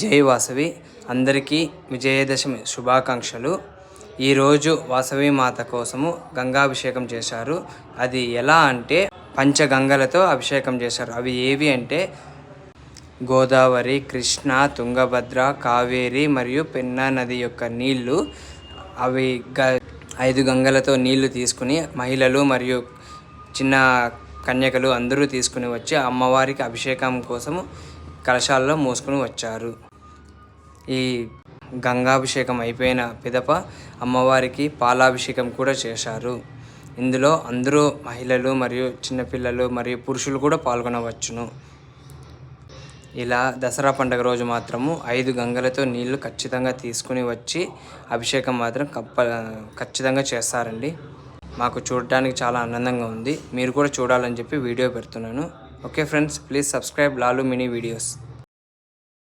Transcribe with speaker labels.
Speaker 1: జై వాసవి. అందరికీ విజయదశమి శుభాకాంక్షలు. ఈరోజు వాసవి మాత కోసము గంగాభిషేకం చేశారు. అది ఎలా అంటే పంచగంగలతో అభిషేకం చేశారు. అవి ఏవి అంటే గోదావరి కృష్ణ తుంగభద్ర కావేరి మరియు పెన్నా నది యొక్క నీళ్ళు. అవి గ ఐదు గంగలతో నీళ్ళు తీసుకుని మహిళలు మరియు చిన్న కన్యకలు అందరూ తీసుకుని వచ్చి అమ్మవారికి అభిషేకం కోసము కలశాల్లో మోసుకుని వచ్చారు. ఈ గంగాభిషేకం అయిపోయిన పిదప అమ్మవారికి పాలాభిషేకం కూడా చేశారు. ఇందులో అందరూ మహిళలు మరియు చిన్నపిల్లలు మరియు పురుషులు కూడా పాల్గొనవచ్చును. ఇలా దసరా పండుగ రోజు మాత్రము ఐదు గంగలతో నీళ్ళు ఖచ్చితంగా తీసుకుని వచ్చి అభిషేకం మాత్రం కప్ప ఖచ్చితంగా చేస్తారండి. మాకు చూడడానికి చాలా ఆనందంగా ఉంది. మీరు కూడా చూడాలని చెప్పి వీడియో పెడుతున్నాను. Okay friends please subscribe Lalu mini videos.